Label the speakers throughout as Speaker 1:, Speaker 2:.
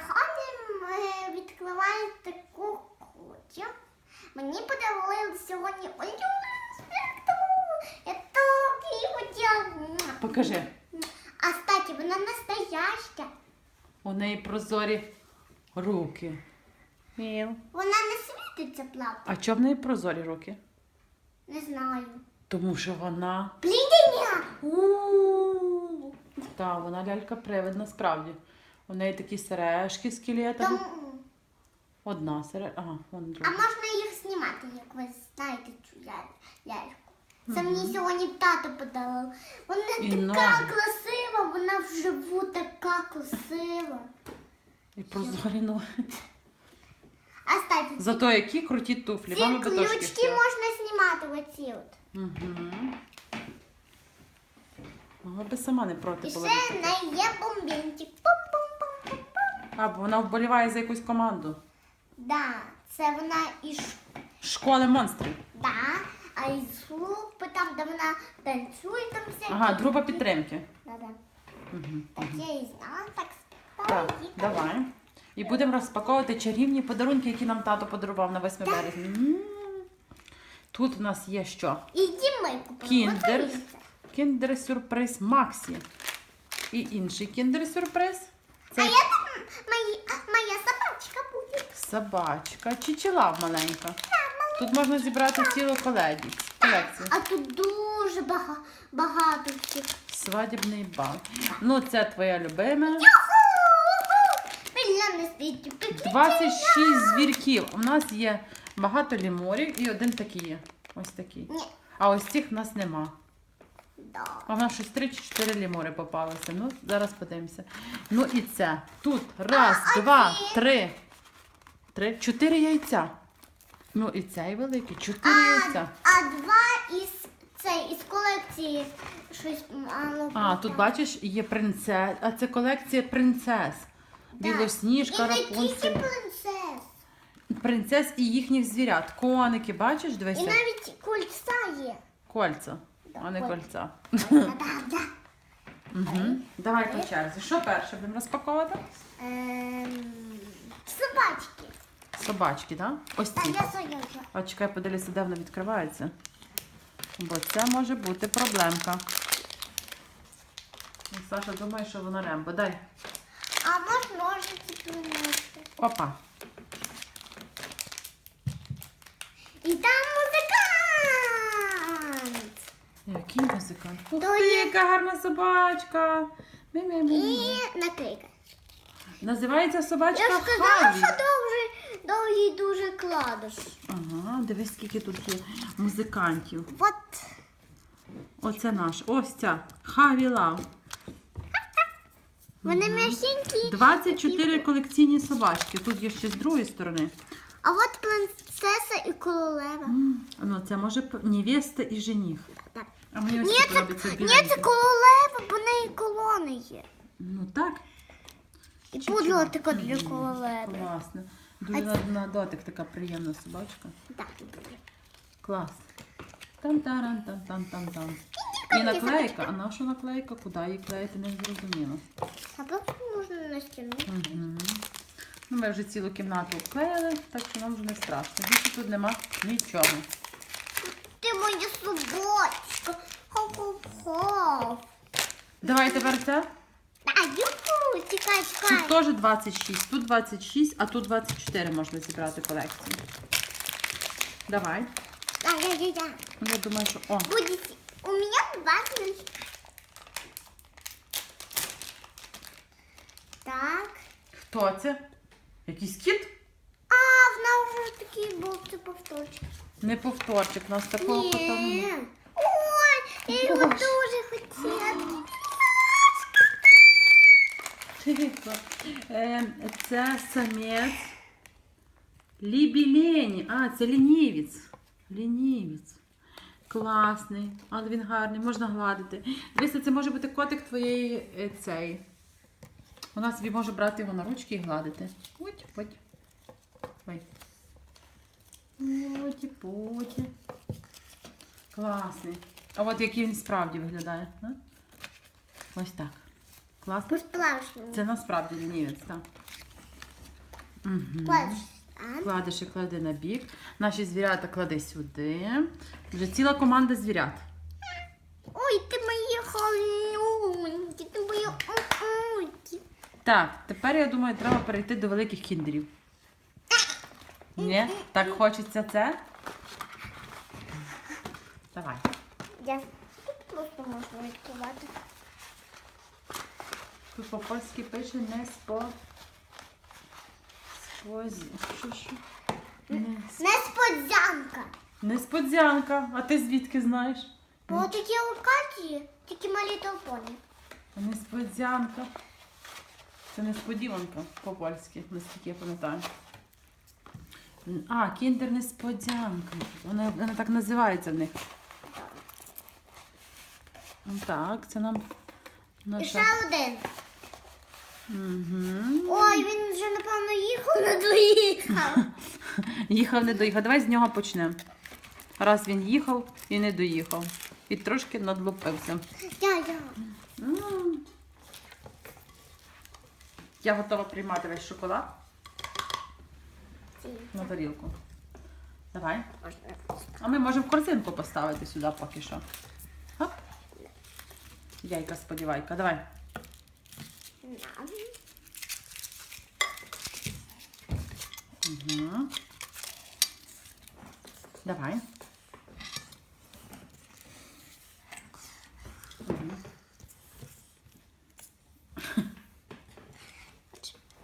Speaker 1: Сьогодні ми відкриваємо таку кучу. Мені подарували сьогодні улюблену спекту. Я так її хотіла.
Speaker 2: Покажи.
Speaker 1: А статі, вона настояща.
Speaker 2: У неї прозорі руки. Міл.
Speaker 1: Вона не світиться, правда.
Speaker 2: А чому в неї прозорі руки?
Speaker 1: Не знаю.
Speaker 2: Тому що вона.
Speaker 1: Плідення! У.
Speaker 2: Та, вона лялька привид насправді. У неї такі сережки з скелетами.
Speaker 1: Тому-
Speaker 2: Одна сережка. Ага, вон
Speaker 1: А
Speaker 2: друга.
Speaker 1: можна їх знімати, як ви знаєте цю ляль- ляльку. Це мені сьогодні тато подарував. Вона
Speaker 2: І
Speaker 1: така
Speaker 2: ножик.
Speaker 1: красива, вона вживу така красива.
Speaker 2: І прозорі ноги.
Speaker 1: А статі,
Speaker 2: Зато які круті туфлі.
Speaker 1: ці
Speaker 2: Мама би трошки
Speaker 1: ключки
Speaker 2: хотіла.
Speaker 1: можна знімати оці от.
Speaker 2: Угу. Мама би сама не проти
Speaker 1: І
Speaker 2: була.
Speaker 1: ще в неї є бомбінчик. Пум-пум-пум-пум-пум.
Speaker 2: А, бо вона вболіває за якусь команду.
Speaker 1: Да, це вона із
Speaker 2: Школи монстрів.
Speaker 1: да, а із групи там, де вона танцює там всякі.
Speaker 2: Ага, група підтримки.
Speaker 1: Да, да.
Speaker 2: Угу.
Speaker 1: Так я і знала, так
Speaker 2: Так,
Speaker 1: спокійно.
Speaker 2: давай. І будемо розпаковувати чарівні подарунки, які нам тато подарував на 8 березня. М. Тут у нас є що?
Speaker 1: І купили.
Speaker 2: Кіндер. Кіндер сюрприз Максі. І інший кіндер сюрприз.
Speaker 1: А я мої, моя собачка буде.
Speaker 2: собачка, чичила маленька. Тут можна зібрати цілу колекцію.
Speaker 1: А тут дуже бага, багато всіх.
Speaker 2: Свадібний бал. Ну, це твоя любима.
Speaker 1: Біля на
Speaker 2: 26 звірків. У нас є багато лімурів і один такий є. Ось такий. А ось цих в нас нема. А в нас щось 3 чи 4 лімури попалося. Ну, зараз подивимося. Ну і це. Тут раз,
Speaker 1: А,
Speaker 2: два,
Speaker 1: оці?
Speaker 2: три. Три, чотири яйця. Ну і цей великий, чотири
Speaker 1: А,
Speaker 2: яйця.
Speaker 1: а два із цей із колекції щось мало.
Speaker 2: А, тут бачиш, є принцес. А це колекція принцес. Білосніжка,
Speaker 1: І не тільки
Speaker 2: Рапунцель.
Speaker 1: принцес.
Speaker 2: Принцес і їхніх звірят. Коники, бачиш,
Speaker 1: І
Speaker 2: дивися.
Speaker 1: навіть кольця є.
Speaker 2: Кольця, а не
Speaker 1: кольця.
Speaker 2: Угу. Давай по черзі. Що перше будемо розпаковувати?
Speaker 1: Ем, Собачки.
Speaker 2: Собачки, так? Да? Ось
Speaker 1: Так,
Speaker 2: ці.
Speaker 1: я.
Speaker 2: А чекай, подивися, де вона відкривається. Бо це може бути проблемка. Саша думає, що воно рембо. Дай.
Speaker 1: А може ножиці принести.
Speaker 2: Опа.
Speaker 1: І там музикант. То
Speaker 2: ти, яка гарна собачка.
Speaker 1: І наклейка.
Speaker 2: Називається собачка
Speaker 1: Я ж сказала,
Speaker 2: Хаві.
Speaker 1: що довгий, довгий дуже кладеш.
Speaker 2: Ага, дивись, скільки тут є музикантів.
Speaker 1: От.
Speaker 2: Оце наш. Ось ця. Хаві Лав.
Speaker 1: Вони м'ясенькі.
Speaker 2: 24 колекційні собачки. Тут є ще з другої сторони.
Speaker 1: А от принцеса і королева.
Speaker 2: М, Ну, це може п- невеста і жених.
Speaker 1: Так.
Speaker 2: А мені ось
Speaker 1: Ні,
Speaker 2: ці
Speaker 1: це,
Speaker 2: подобаються
Speaker 1: ні, це королева, бо в неї колони є.
Speaker 2: Ну так.
Speaker 1: І
Speaker 2: Чи
Speaker 1: пудротика
Speaker 2: чого?
Speaker 1: для
Speaker 2: М,
Speaker 1: королеви.
Speaker 2: Класно. Дуже на, на дотик така приємна собачка.
Speaker 1: Так, дуже.
Speaker 2: Клас. там таран там там там там І наклейка. А наша наклейка? Куди її клеїти, не зрозуміло.
Speaker 1: А просто можна на стіну.
Speaker 2: Угу. Ну, ми вже цілу кімнату обклеїли, так що нам вже не страшно. Більше тут нема нічого.
Speaker 1: Ти моя собачка. Хоп-хоп-хоп.
Speaker 2: Давай тепер це.
Speaker 1: А юху, чекай,
Speaker 2: Тут
Speaker 1: чекай.
Speaker 2: теж 26, тут 26, а тут 24 можна зібрати колекцію. Давай.
Speaker 1: А, я, я, я.
Speaker 2: Ну, Я думаю, що. О,
Speaker 1: Будет... У меня 20. Так.
Speaker 2: хто це? Якийсь кіт?
Speaker 1: А, в нас вже такий був це повторчик.
Speaker 2: Не повторчик, у нас такого кота немає.
Speaker 1: Ой, я його
Speaker 2: Боже.
Speaker 1: дуже хотіла.
Speaker 2: Е, це самець. Лібілені. А, це лінівець. Лінівець. Класний, але він гарний, можна гладити. Дивися, це може бути котик твоєї е, цей. Вона собі може брати його на ручки і гладити. Путь, путь. Ой. Поті, поті. Класний. А от який він справді виглядає. А? Ось так. Класно.
Speaker 1: По-справжньому.
Speaker 2: Це насправді лінівець, так. Угу.
Speaker 1: А?
Speaker 2: Кладеш і клади на бік. Наші звірята клади сюди. Вже ціла команда звірят.
Speaker 1: Ой, ти мої холюнькі, ти мої ой.
Speaker 2: Так, тепер я думаю, треба перейти до великих кіндерів. Ні? Так хочеться це? Давай.
Speaker 1: Я тут просто можна відкривати.
Speaker 2: Тут по-польськи пише не спо. Спозі. Що, що? Не,
Speaker 1: Несподзянка.
Speaker 2: Несподзянка. А ти звідки знаєш?
Speaker 1: Бо такі локації, тільки малі толпони.
Speaker 2: Несподзянка. Це несподіванка по-польськи, наскільки я пам'ятаю. А, кіндер несподзянка. Вона, вона так називається в них. Так, це нам
Speaker 1: І
Speaker 2: наша.
Speaker 1: ще один.
Speaker 2: Угу.
Speaker 1: Ой, він вже, напевно, їхав, не доїхав.
Speaker 2: Їхав, не доїхав. Давай з нього почнемо. Раз він їхав і не доїхав. І трошки надлупився.
Speaker 1: Я, я.
Speaker 2: М. Я готова приймати весь шоколад на тарілку. Давай. А ми можемо в корзинку поставити сюди поки що. Яйка, сподівайка, давай. Угу. Давай.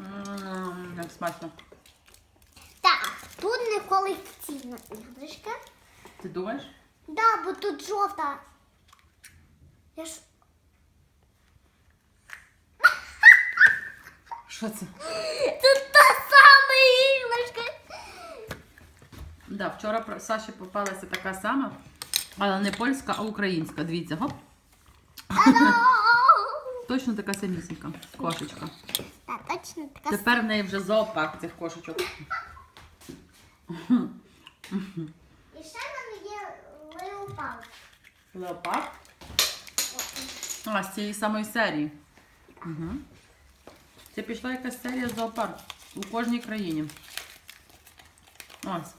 Speaker 2: М, Як смачно.
Speaker 1: Так, тут не колекційна іграшка.
Speaker 2: Ти думаєш?
Speaker 1: Да, бо тут жовта. Я ж...
Speaker 2: Що це?
Speaker 1: Тут та сама іграшка.
Speaker 2: Да, вчора Саші попалася така сама, але не польська, а українська. Дивіться, гоп. Точно така самісінька кошечка.
Speaker 1: Та точно така
Speaker 2: Тепер в неї вже зоопарк цих кошечок.
Speaker 1: І ще в мене є леопард.
Speaker 2: Леопард. А, з цієї самої серії. Угу. Це пішла якась серія зоопарк у кожній країні. Ось.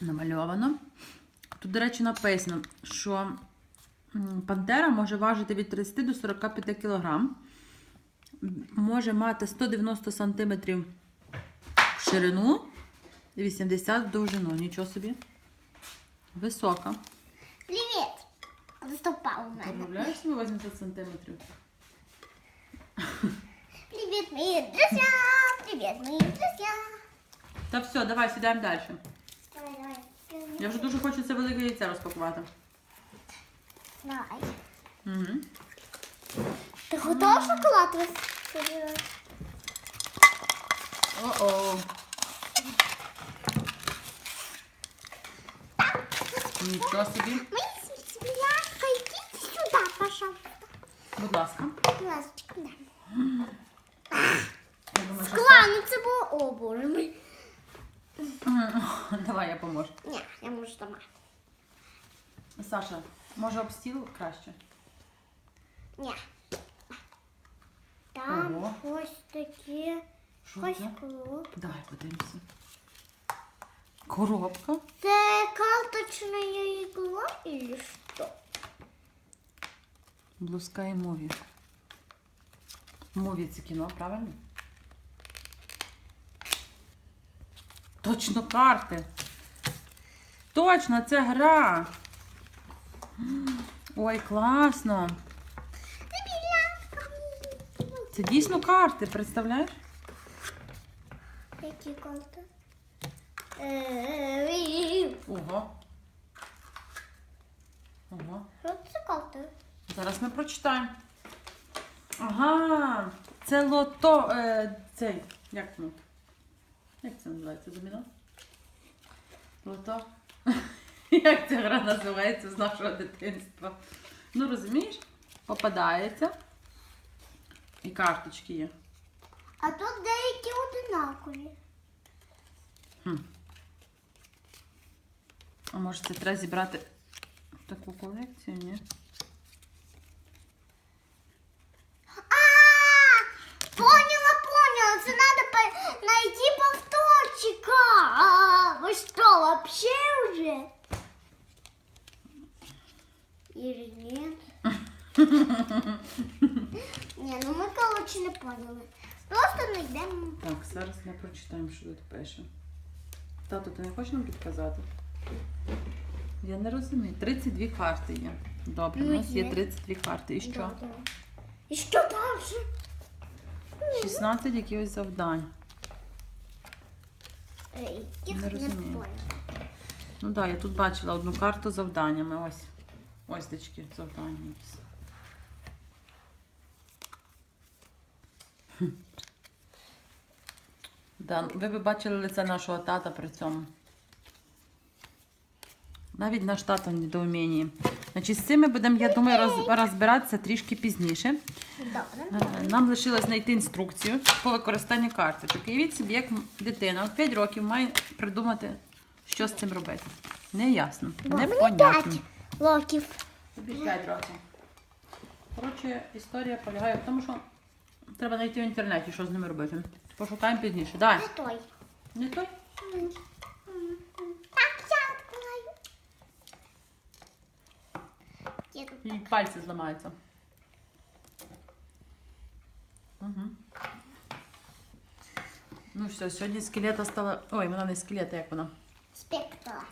Speaker 2: Намальовано. Тут, до речі, написано, що пантера може важити від 30 до 45 кг. Може мати 190 см в ширину 80 в довжину. Нічого собі. Висока.
Speaker 1: Привіт! Заступав у мене.
Speaker 2: Уявляєш собі 80 сантиметрів?
Speaker 1: Привіт, мої друзі! Привіт, мої друзі!
Speaker 2: Та все, давай сідаємо далі.
Speaker 1: Давай, давай.
Speaker 2: Я вже дуже хочу це велике яйце розпакувати.
Speaker 1: Давай.
Speaker 2: Угу.
Speaker 1: Ти готова шоколад?
Speaker 2: О-о. Нічого собі.
Speaker 1: Святка, йдіть сюди, пожалуйста.
Speaker 2: Будь ласка.
Speaker 1: Ласочка, да.
Speaker 2: Я думаю, що
Speaker 1: Скла, ну це було о, боже мій.
Speaker 2: Давай я поможу.
Speaker 1: Ні, я можу сама.
Speaker 2: Саша, може об стіл краще?
Speaker 1: Ні. Там
Speaker 2: Ого.
Speaker 1: ось таке.
Speaker 2: Що
Speaker 1: Ось
Speaker 2: це?
Speaker 1: клуб.
Speaker 2: Давай подивимося. Коробка.
Speaker 1: Це карточная игла или что?
Speaker 2: Блузка і мові. Мові це кіно, правильно? Точно карти. Точно, це гра. Ой, класно. Це дійсно карти, представляєш?
Speaker 1: Які карти?
Speaker 2: Ого. Ого.
Speaker 1: Що це карти?
Speaker 2: Зараз ми прочитаємо. Ага, це лото. Е, цей. Як ну? Як це називається доміно? Лото. Як ця гра називається з нашого дитинства? Ну, розумієш? Попадається. І карточки є.
Speaker 1: А тут деякі одинакові.
Speaker 2: Хм. А може це треба зібрати таку колекцію, ні?
Speaker 1: Поняла, поняла, це треба знайти повторчика. А, Ви що, вообще вже? Или нет? Не, ну мы короче, не поняли. Просто знайдемо.
Speaker 2: Так, зараз мы прочитаем, что тут пише. Тату, ты не хочешь нам підказати? Я не розумію. 32 карти є. Добре, у
Speaker 1: Ну,
Speaker 2: нас є
Speaker 1: є.
Speaker 2: 32 карти. І що?
Speaker 1: І що дальше?
Speaker 2: 16 якихось завдань.
Speaker 1: Ей,
Speaker 2: Не розумію. Ну так, я тут бачила одну карту з завданнями. Ось. Ось дечки, завдання якісь. Да, ви б бачили лице нашого тата при цьому. Навіть наш тато в недоумінні. Значить, з цим ми будемо, я думаю, роз, розбиратися трішки пізніше.
Speaker 1: Добре.
Speaker 2: Нам лишилось знайти інструкцію по використанню карточок. Уявіть собі, як дитина от 5 років має придумати, що з цим робити. Неясно, непонятно.
Speaker 1: п'ять років.
Speaker 2: Тобі 5 років. Коротше, історія полягає в тому, що треба знайти в інтернеті, що з ними робити. Пошукаємо пізніше. Давай.
Speaker 1: Не той.
Speaker 2: Не той
Speaker 1: я відкриваю. Я тут
Speaker 2: І пальці зламаються. Угу. Ну все, сьогодні скелета стала. Ой, вона не скелета, як вона.
Speaker 1: спектра.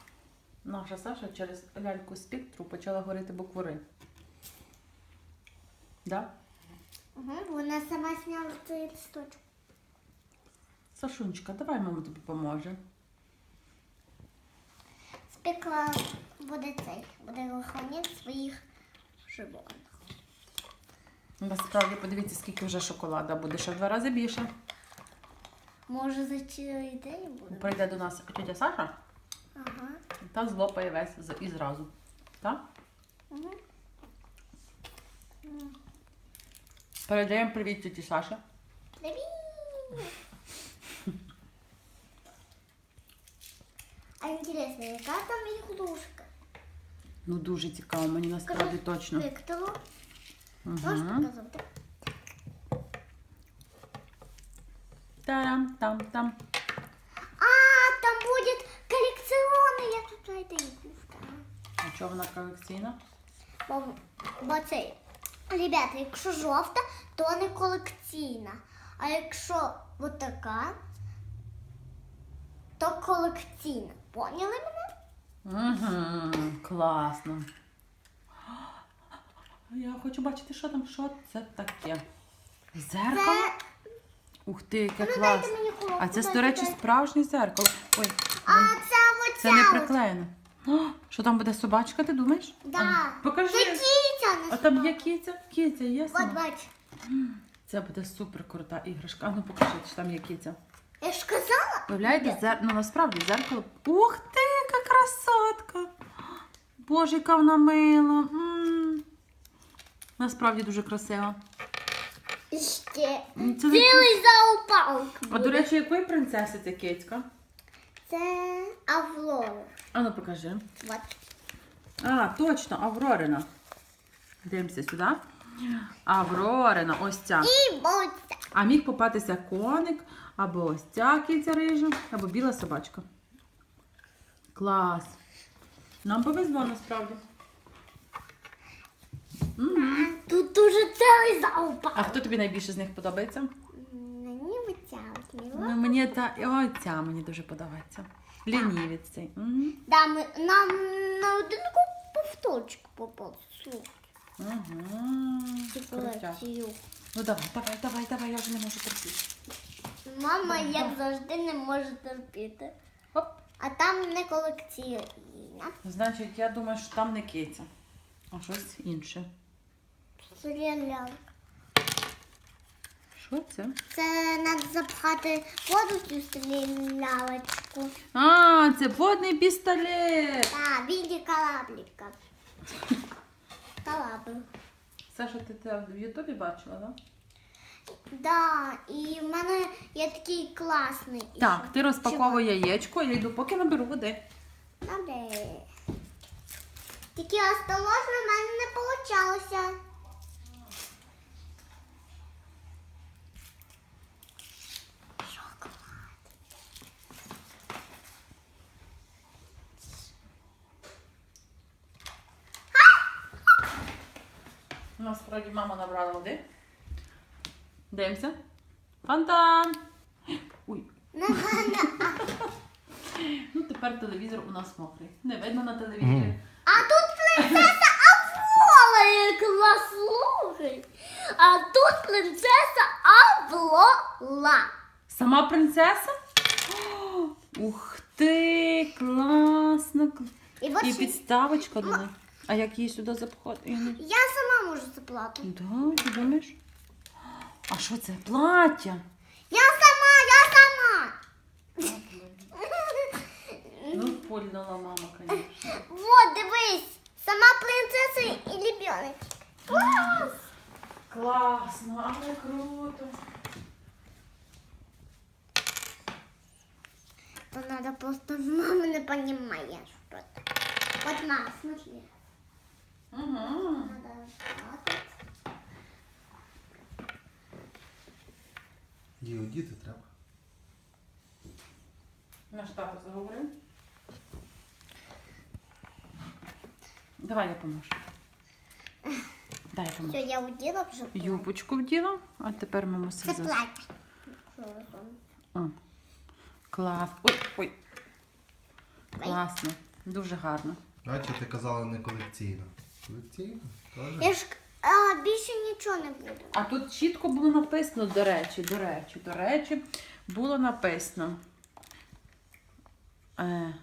Speaker 2: Наша Саша через ляльку спектру почала говорити букву Р. Да?
Speaker 1: Угу, вона сама зняла цей листочок.
Speaker 2: Сашунечка, давай мама тобі поможе.
Speaker 1: Спекла буде цей, буде виховання своїх животних.
Speaker 2: Насправді подивіться, скільки вже шоколада буде, ще в два рази більше.
Speaker 1: Може за цілий день буде?
Speaker 2: Прийде до нас тетя Саша
Speaker 1: Ага.
Speaker 2: та злопає весь з- і зразу. Так?
Speaker 1: Угу.
Speaker 2: Передаємо привіт тіті Саші.
Speaker 1: Привіт! А інтересно, яка там ігрушка?
Speaker 2: Ну дуже цікаво, мені насправді точно.
Speaker 1: Виктору. Можеш показати?
Speaker 2: Тарам, там, там.
Speaker 1: А, там будет колекціонна, я тут ігрушка.
Speaker 2: А чого вона колекційна?
Speaker 1: Бо, бо цей. Ребята, якщо жовта, то не колекційна. А якщо от така, то колекційна. Поняли мене?
Speaker 2: Угу, класно. Я хочу бачити, що там, що це таке. Зеркало?
Speaker 1: Це.
Speaker 2: Ух ти, яке
Speaker 1: Ну,
Speaker 2: клас.
Speaker 1: дайте мені коробку,
Speaker 2: А це, до речі, справжнє зеркало. Ой,
Speaker 1: А це оця.
Speaker 2: це не приклеєно. О, Що там буде собачка, ти думаєш?
Speaker 1: Да.
Speaker 2: А, покажи.
Speaker 1: Це кітя.
Speaker 2: А там є киця? Киця є
Speaker 1: От бач.
Speaker 2: Це буде супер крута іграшка. А ну покажи, чи там є киця.
Speaker 1: Я ж казала.
Speaker 2: Уявляєте, зер... ну насправді зеркало. Ух красотка! Боже, яка вона мила. М. Насправді дуже красива.
Speaker 1: Ще.
Speaker 2: Це.
Speaker 1: Цілий зоопарк.
Speaker 2: А до речі, якої принцеси ця кицька?
Speaker 1: Це Аврора.
Speaker 2: А ну покажи.
Speaker 1: От.
Speaker 2: А, точно, Аврорина. Дивимося сюди. Аврорина, ось ця.
Speaker 1: І боця.
Speaker 2: А міг попатися коник, або ось ця киця рижа, або біла собачка. Клас. Нам повезло насправді. Мгм.
Speaker 1: Тут дуже цілий зоопарк.
Speaker 2: А хто тобі найбільше з них подобається?
Speaker 1: Мені оця.
Speaker 2: Ну, мені та ой, ця мені дуже подобається. Лінівець цей. Мгм.
Speaker 1: Да, ми, нам на одинку повторчик попав.
Speaker 2: Крутяк. Ну давай, давай, давай, давай, я вже не можу терпіти.
Speaker 1: Мама, як завжди, не може терпіти. А там не колекційна.
Speaker 2: Значить, я думаю, що там не киця, а щось інше.
Speaker 1: Стріляла.
Speaker 2: Що це?
Speaker 1: Це треба запхати воду цю стрілялочку.
Speaker 2: А, це водний пістолет.
Speaker 1: Та, в віді кораблика. Корабль.
Speaker 2: Саша, ти це в Ютубі бачила, так?
Speaker 1: Да, Да, і в мене є такий класний.
Speaker 2: Так, ти розпаковує яєчко, я йду, поки наберу води.
Speaker 1: Добре. Тільки осторожно, в мене не вийшло.
Speaker 2: Насправді мама набрала води. Дивимося. Фонтан! Ой, ну тепер телевізор у нас мокрий. Не видно на телевізорі.
Speaker 1: А тут принцеса Аврола, яка слухай. А тут принцеса Аврола.
Speaker 2: Сама принцеса? О, Ух ти! Класно! кл-
Speaker 1: І от
Speaker 2: І підставочка до неї. А як її сюди запхати? Я
Speaker 1: сама можу заплатити.
Speaker 2: Да, ти думаєш? А що це? Плаття?
Speaker 1: Я сама, я сама.
Speaker 2: Ну, польнула мама, звісно.
Speaker 1: Вот, дивись. Сама принцеса і лебенок. Клас!
Speaker 2: Класно, але круто.
Speaker 1: То надо просто мама не понимает, что это. Вот на, смотри.
Speaker 2: Угу.
Speaker 1: Надо
Speaker 3: Її одіти треба.
Speaker 2: Наш тато заговорив. Давай я поможу. Дай я
Speaker 1: Все,
Speaker 2: поможу.
Speaker 1: я удела вже.
Speaker 2: Юбочку вділа, а тепер ми мусимо
Speaker 1: Це
Speaker 2: за...
Speaker 1: плаття.
Speaker 2: О, клас. Ой, ой. Класно. Дуже гарно.
Speaker 3: Бачите, ти казала не колекційна. Колекційна?
Speaker 1: Я ж а, більше нічого не буде.
Speaker 2: А тут чітко було написано, до речі, до речі, до речі, було написано. Е...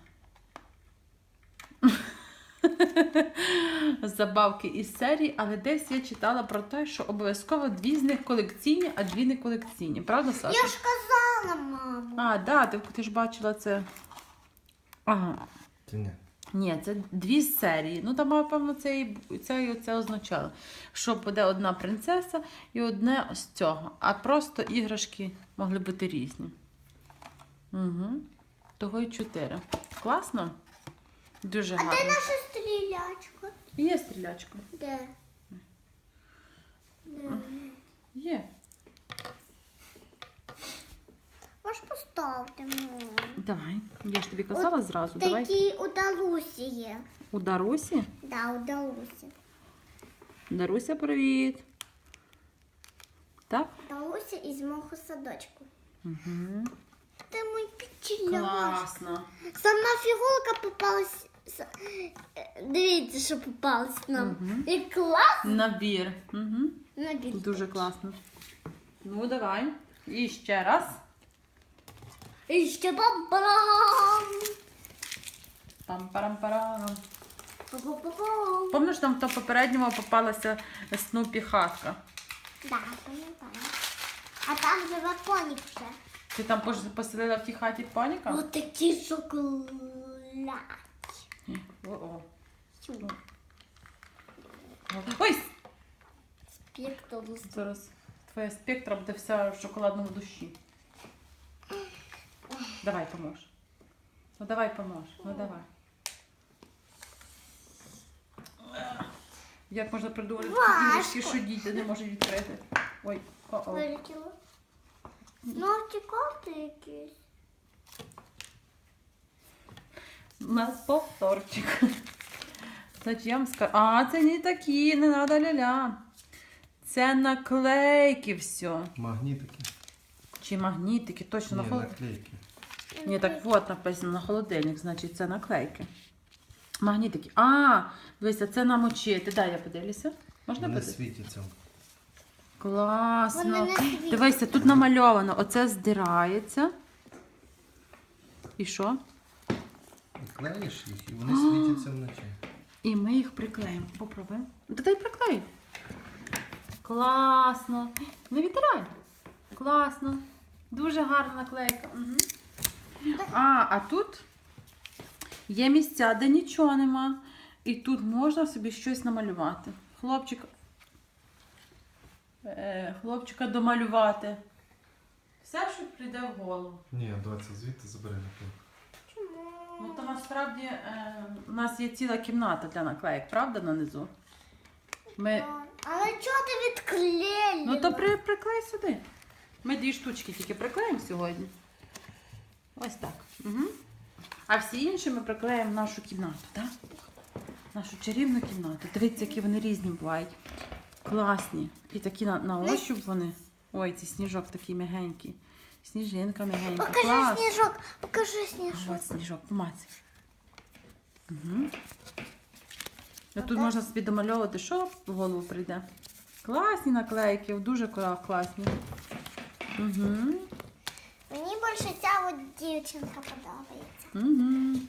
Speaker 2: Забавки із серії, але десь я читала про те, що обов'язково дві з них колекційні, а дві не колекційні. Правда, Саша?
Speaker 1: Я ж казала, мамо.
Speaker 2: А, да, ти, ти ж бачила це. Ага.
Speaker 3: Чи ні?
Speaker 2: Ні, це дві серії. Ну, там, напевно, це і це, і це означало, що буде одна принцеса і одне з цього. А просто іграшки могли бути різні. Угу. Того й чотири. Класно? Дуже
Speaker 1: А де наша стрілячка?
Speaker 2: Є стрілячка.
Speaker 1: Де? Де?
Speaker 2: Є.
Speaker 1: Можеш поставити, мамо.
Speaker 2: Давай. Я ж тобі казала зразу. Давай.
Speaker 1: Такі у Дарусі є.
Speaker 2: У Дарусі.
Speaker 1: Да, у Дарусі.
Speaker 2: Даруся, привіт. Так?
Speaker 1: Дарусі із мого садочку.
Speaker 2: Угу.
Speaker 1: Ти мій печіляш.
Speaker 2: Класно.
Speaker 1: Сама фігурка попалась. е, Дивіться, що попалась нам.
Speaker 2: Мгм.
Speaker 1: І клас.
Speaker 2: Набір. Угу.
Speaker 1: Набір.
Speaker 2: Дуже класно. Ну, давай. І ще раз.
Speaker 1: І ще бам-барам.
Speaker 2: Пам-парам-парам.
Speaker 1: Пу-пу-пу-пу.
Speaker 2: Там в то попередньому попалася Снупі хатка.
Speaker 1: Да, пам'ятаю. А там живе поні ще.
Speaker 2: Ти там пос- поселила в тій хаті поніка?
Speaker 1: Ось такі шоколадки.
Speaker 2: О-о. Ой!
Speaker 1: Спектр.
Speaker 2: Зараз твоя спектра буде вся в шоколадному душі. Давай помож. Ну давай помож. Ну давай. Як можна придумати такі іграшки, що діти не можуть відкрити? Ой, о-о.
Speaker 1: Вилетіло. Знов ті карти якісь.
Speaker 2: У нас повторчик. Значить, я вам скажу. А, це не такі, не треба ля-ля. Це наклейки все.
Speaker 3: Магнітики.
Speaker 2: Чи магнітики, точно
Speaker 3: Ні, наклейки.
Speaker 2: Ні, так от написано на холодильник, значить це наклейки. Магнітики. А, дивися, це намочити. Дай я подивлюся. Можна
Speaker 3: Вони
Speaker 2: подивитися?
Speaker 3: світяться.
Speaker 2: Класно.
Speaker 1: Вони не світять.
Speaker 2: Дивися, тут намальовано. Оце здирається. І що?
Speaker 3: І клеїш їх, і вони світяться вночі.
Speaker 2: І ми їх приклеїмо. Попробуємо. Та дай приклею. Класно. Не відтирай. Класно. Дуже гарна наклейка. Угу. А, а тут є місця, де нічого нема. І тут можна собі щось намалювати. Хлопчик. Е, хлопчика домалювати. Все, що прийде в голову.
Speaker 3: Ні, доця, звідти забери наклейку.
Speaker 2: Ну, то насправді е, у нас є ціла кімната для наклеїк, правда, нанизу? Ми...
Speaker 1: Але чого ти відклеїла?
Speaker 2: Ну то при, приклей сюди. Ми дві штучки тільки приклеїмо сьогодні. Ось так. Угу. А всі інші ми приклеїмо в нашу кімнату, так? Нашу чарівну кімнату. Дивіться, які вони різні бувають. Класні. І такі на, на ощуп вони. Ой, цей сніжок такий мягенький. Сніжинка мягенька.
Speaker 1: Покажи
Speaker 2: Клас.
Speaker 1: сніжок, покажи сніжок.
Speaker 2: Ось сніжок, помацай. Угу. А тут можна собі домальовувати, що в голову прийде. Класні наклейки, дуже класні. Угу.
Speaker 1: Більше ця от дівчинка подобається.
Speaker 2: Угу.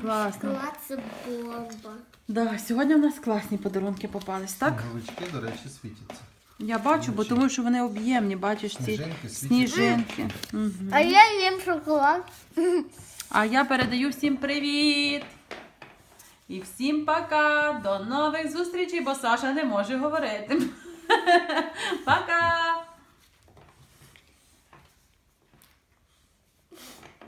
Speaker 2: Класно.
Speaker 1: Клац бомба.
Speaker 2: Да, сьогодні у нас класні подарунки попались, так?
Speaker 3: Сніговички, до речі, світяться.
Speaker 2: Я бачу, бо тому що вони об'ємні, бачиш ці
Speaker 3: Сніжинки
Speaker 2: сніжинки. Угу.
Speaker 1: А я їм шоколад.
Speaker 2: А я передаю всім привіт! І всім пока! До нових зустрічей, бо Саша не може говорити. Пока!